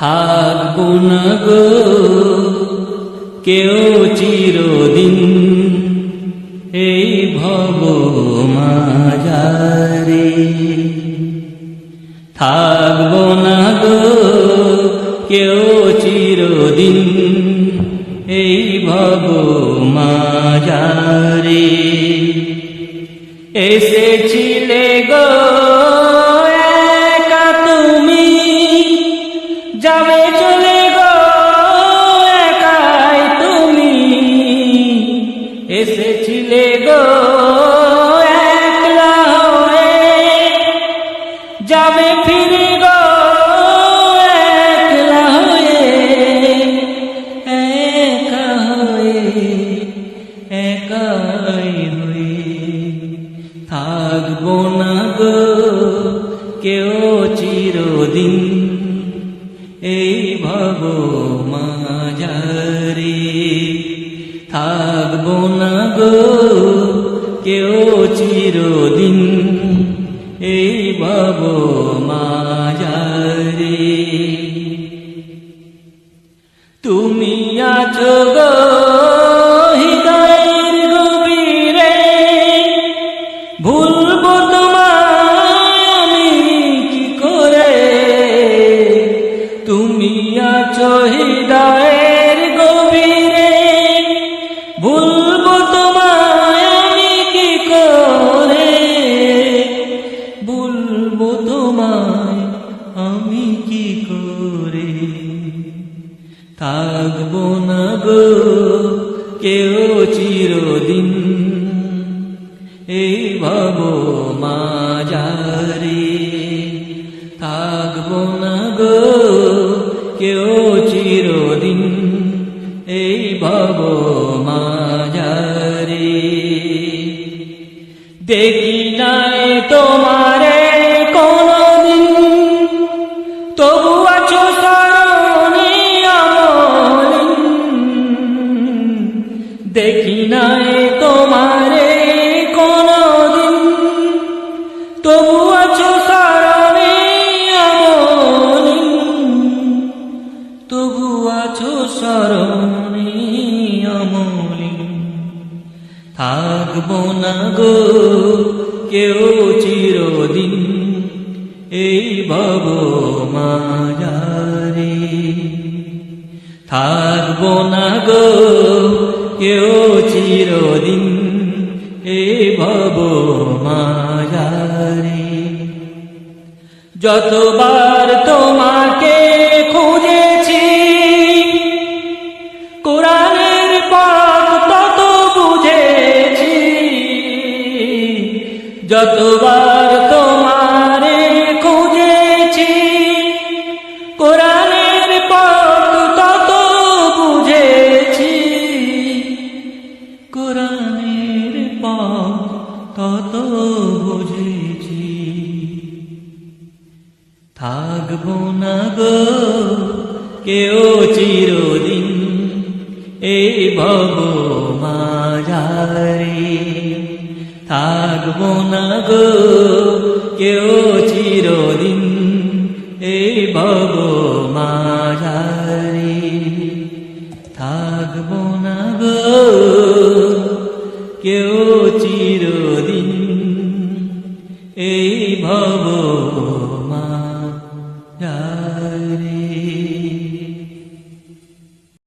থাকব না গো, কেউ চিরদিন এই ভব মাজারে থাকব না গো, কেউ চিরদিন এই ভব মাজারে এসেছিলে গো চলে গো একাই তুমি এসেছিলে গো একলা হয়ে যাবে ফিরে গো একলা হয়ে একা হয়ে একাই হয়ে থাকব না গো কেউ ভব মাঝারে। থাকব না গো কেউ চিরদিন, এই ভব মাঝারে। তুমি আছো গো হৃদয়ের গভীরে ভুলবো আছো হৃদয়ের গভীরে, ভুলবো তোমায় আমি কি করে? ভুলবো তোমায় আমি কি করে? থাকব না গো কেউ চিরদিন। এই ভব মাজারে থাকব না গো কেউ চিরদিন এই ভব মাজারে দেখি নাই তোমারে আছো স্মরণে আমলিন থাকব না গো কেউ চিরদিন এই ভব মাজারে থাকব না গো কেউ চিরদিন এই ভব মাজারে যতবার তোমাকে যতবার তোমারে খুঁজেছি, কোরআনের পথ তত বুঝেছি। কোরআনের পথ তত বুঝেছি। থাকব না গো কেউ চিরদিন, এই ভব মাঝারে থাকব না গো, কেউ চিরদিন এই ভব মাঝারি থাকব না গো, কেউ চিরদিন এই ভব মাঝারি